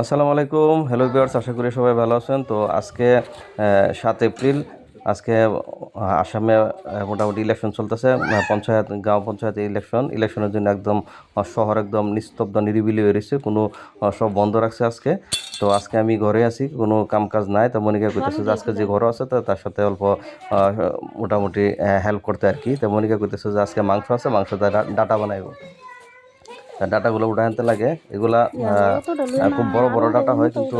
আসসালামু আলাইকুম। Hello viewers আশা করি সবাই ভালো আছেন। তো আজকে সাত এপ্রিল, আজকে আসামে মোটামুটি ইলেকশন চলতেছে। পঞ্চায়েত, গাঁও পঞ্চায়েত ইলেকশন ইলেকশনের জন্য একদম শহর একদম নিস্তব্ধ, নিরিবিলি হয়ে রয়েছে। কোনো সব বন্ধ রাখছে আজকে। তো আজকে আমি ঘরে আছি, কোনো কাম কাজ নাই। তো মনিকা কইতেছে যে আজকে যে ঘরে আছে, তো তার সাথে অল্প মোটামুটি হেল্প করতে আর কি। তো মনিকা কইতেছে যে আজকে মাংস আছে মাংস ডাটা বানাইবো। ডাটাগুলো উঠে আনতে লাগে। এগুলা খুব বড় বড় ডাটা হয় কিন্তু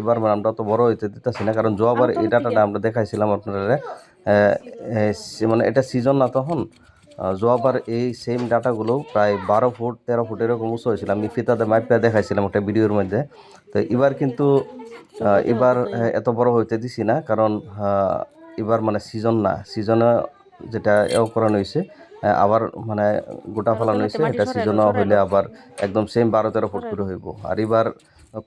এবার মানে আমরা তো বড় হইতে দিতেছি না কারণ জবার এই ডাটাটা আমরা দেখাইছিলাম আপনারা মানে এটা সিজন না তখন। জবার এই সেম ডাটাগুলো প্রায় বারো ফুট তেরো ফুট এরকম উঁচু হয়েছিল। আমি ফিতাতে মাইপা দেখাইছিলাম একটা ভিডিওর মধ্যে। তো এবার কিন্তু এবার এত বড় হইতে দিছি না কারণ এবার মানে সিজন না। সিজনে যেটা এও করানো হয়েছে আবার মানে গোটা ফেলানো হয়েছে এটা সিজনও হইলে আবার একদম সেম বারো তেরো ফুট করে হইব। আর এবার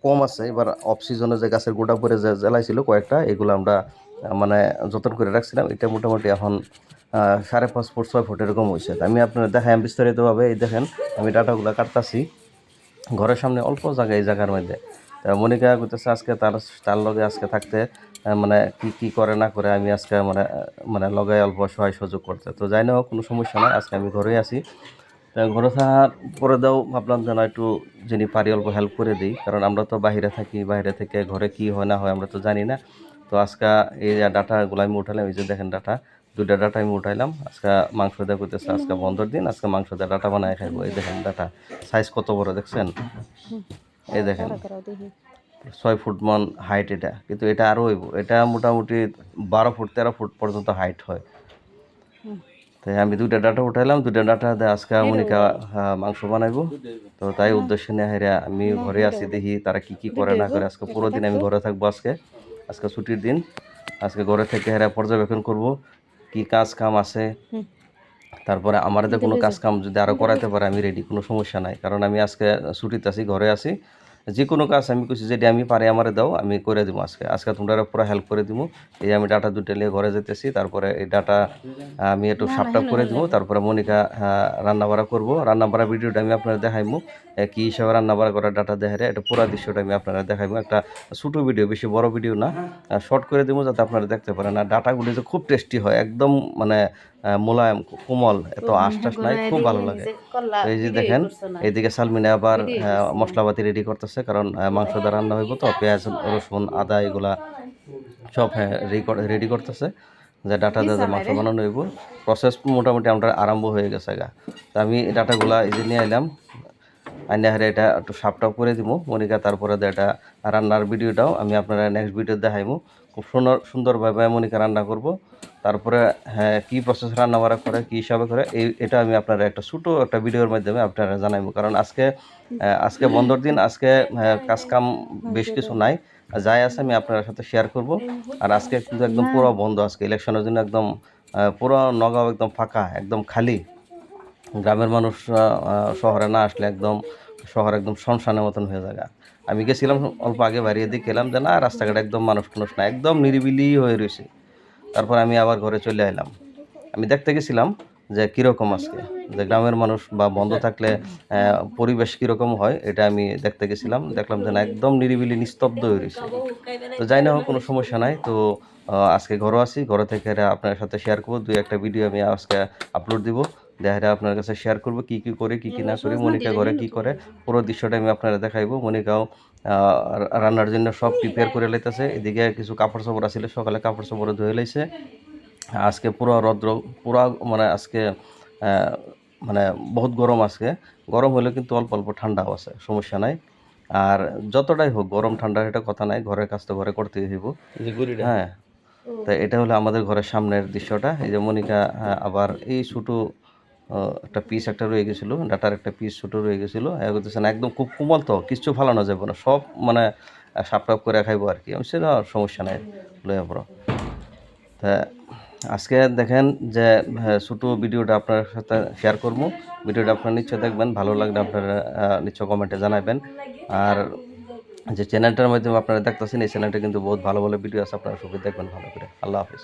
কম আছে এবার অফ সিজনে যে গাছের গোটা পরে যে জ্বালাইছিল কয়েকটা এগুলো আমরা মানে যতন করে রাখছিলাম এটা মোটামুটি এখন সাড়ে পাঁচ ফুট ছয় ফুট এরকম হয়েছে। আমি আপনার দেখাই আমি বিস্তারিতভাবে এই দেখেন আমি ডাটাগুলো কাটতাছি। ঘরের সামনে অল্প জায়গা এই জায়গার মধ্যে। তা মনিকা করতেছে আজকে তার তার লগে আজকে থাকতে মানে কি কি করে না করে আমি আজকে মানে মানে লগে অল্প সহায় সুযোগ করতে। তো যাই না কোনো সমস্যা নাই, আজকে আমি ঘরেই আছি। তা ঘরে থাকার পরে দাও, ভাবলাম যেন একটু যিনি পারি অল্প হেল্প করে দিই, কারণ আমরা তো বাইরে থাকি, বাইরে থেকে ঘরে কি হয় না হয় আমরা তো জানি না। তো আজকে এই ডাটাগুলো আমি উঠালাম, এই যে দেখেন ডাটা, দুইটা ডাটা আমি উঠাইলাম। আজকে মাংস দেওয়া করতেছে আজকে বন্ধর দিন, আজকে মাংস দিয়ে ডাটা বানায় খাইবো। এই দেখেন ডাটা সাইজ কত বড় দেখছেন? এই দেখেন। ছয় ফুট মন হাইট এটা। কিন্তু এটা আরও হইব। এটা মোটামুটি বারো ফুট তেরো ফুট পর্যন্ত হাইট হয়। তাই আমি দুইটা ডাটা উঠাইলাম। দুইটা ডাটা আজকে মনিকা মাংস বানাইবো। তো তাই উদ্দেশ্য নিয়ে হেরা আমি ঘরে আছি দেখি তারা কি কি করে না করে। আজকে পুরো দিন আমি ঘরে থাকব আজকে। আজকে ছুটির দিন। আজকে ঘরে থেকে হেরা পর্যবেক্ষণ করব। কি কাজ কাম আছে? তারপরে আমাদের কোনো কাজ কাম যদি আরও করাইতে পারে আমি রেডি কোনো সমস্যা নাই। কারণ আমি আজকে ছুটিতে আছি ঘরে আছি। যে কোনো কাজ আমি কিছু যেটা আমি পারি আমারে দাও আমি করে দিব আজকে। আজকে তোমরা পুরো হেল্প করে দিব এই আমি ডাটা দুটো নিয়ে ঘরে যেতেছি তারপরে এই ডাটা আমি একটু সাপটাপ করে দিব তারপরে মনিকা রান্না বাড়া করব। রান্না বাড়া ভিডিওটা আমি আপনারা দেখাইমু কি হিসাবে রান্না বাড়া করা ডাটা দেখারে এটা পুরো দৃশ্যটা আমি আপনারা দেখাইবো একটা ছোটো ভিডিও বেশি বড় ভিডিও না শর্ট করে দেবো যাতে আপনারা দেখতে পারেন। আর ডাটাগুলি যে খুব টেস্টি হয় একদম মানে মোলায়েম কোমল এত আশটাস নাই খুব ভালো লাগে। এই যে দেখেন এইদিকে সালমিনা আবার আহ, মশলাপাতি রেডি করতেছে কারণ মাংস দিয়ে রান্না হইব তো পেঁয়াজ রসুন আদা এগুলা সব হ্যাঁ রেডি করতেছে যে ডাটা দিয়ে মাংস বানানো হইব। প্রসেস মোটামুটি আমরা আরম্ভ হয়ে গেছে গা। তা আমি ডাটাগুলা এই যে নিয়ে এলাম আইনা হারে এটা একটু সাপটাও করে দিব মনিকা তারপরে এটা রান্নার ভিডিওটাও আমি আপনারা নেক্সট ভিডিও দেখাইমু। খুব সুন্দর, সুন্দরভাবে মনিকা রান্না করব। তারপরে হ্যাঁ কী প্রসেস রান্না বাড়া করে, কী হিসাবে করে, এই, এটা আমি আপনারা একটা ছোটো একটা ভিডিওর মাধ্যমে আপনারা জানাইবো কারণ আজকে আজকে বন্ধর দিন, আজকে কাজ কাম বেশ কিছু নাই। যাই আছে, আমি আপনার সাথে শেয়ার করব। আর আজকে কিন্তু একদম পুরো বন্ধ, আজকে ইলেকশনের জন্য একদম পুরো নগাঁও একদম ফাঁকা, একদম খালি। গ্রামের মানুষ আহ, আহ, শহরে না আসলে একদম শহর একদম শনশানের মতন হয়ে যায় আমি গেছিলাম অল্প আগে বাড়িয়ে দিয়ে গেলাম যে না রাস্তাঘাট একদম মানুষ টানুষ না একদম নিরিবিলি হয়ে রয়েছে। তারপর আমি আবার ঘরে চলে এলাম আমি দেখতে গেছিলাম যে কীরকম আজকে যে গ্রামের মানুষ বা বন্ধ থাকলে পরিবেশ কীরকম হয় এটা আমি দেখতে গেছিলাম। দেখলাম যে না একদম নিরিবিলি নিস্তব্ধ হয়ে রয়েছে। তো যাই না হোক কোনো সমস্যা নাই। তো আজকে ঘরও আছি। ঘরে থেকে আপনার সাথে শেয়ার করব। দুই একটা ভিডিও আমি আজকে আপলোড দিব। দেখা আপনার কাছে শেয়ার করব কি কি করে কি কি না করি মনিকা ঘরে কি করে পুরো দৃশ্যটা আমি আপনারা দেখাইবো। মনিকাও রান্নার জন্য সব প্রিপেয়ার করে লাইতেছে। এদিকে কিছু কাপড় চোপড় আছিল সকালে কাপড় চোপড় ধুয়ে লাইছে। আজকে পুরো রৌদ্র পুরো মানে আজকে মানে বহুত গরম আজকে। গরম হলে কিন্তু অল্প অল্প ঠান্ডাও আছে সমস্যা নাই। আর যতটাই হোক গরম ঠান্ডা এটা কথা নাই ঘরের কাজ তো ঘরে করতেই হইব। হ্যাঁ। তো এটা হলো আমাদের ঘরের সামনের দৃশ্যটা। এই যে মনিকা আবার এই ছোটো একটা পিস একটা রয়ে গেছিল ডাটার একটা পিস ছোটো রয়ে গেছিল এ করতেছে না একদম খুব কোমল তো কিচ্ছু ফালানো যাবে না সব মানে সাপ টাপ করে খাইবো আর কি। আমি সেটা সমস্যা নাই লয়ে পড়ো। তা আজকে দেখেন যে হ্যাঁ, ছোটো ভিডিওটা আপনার সাথে শেয়ার করব। ভিডিওটা আপনারা নিশ্চয় দেখবেন ভালো লাগলে আপনারা নিশ্চয় কমেন্টে জানাবেন। আর যে চ্যানেলটার মাধ্যমে আপনারা দেখতেছেন এই চ্যানেলটা কিন্তু বহুত ভালো ভালো ভিডিও আছে আপনারা সবাই দেখবেন ভালো করে। আল্লাহ হাফিজ।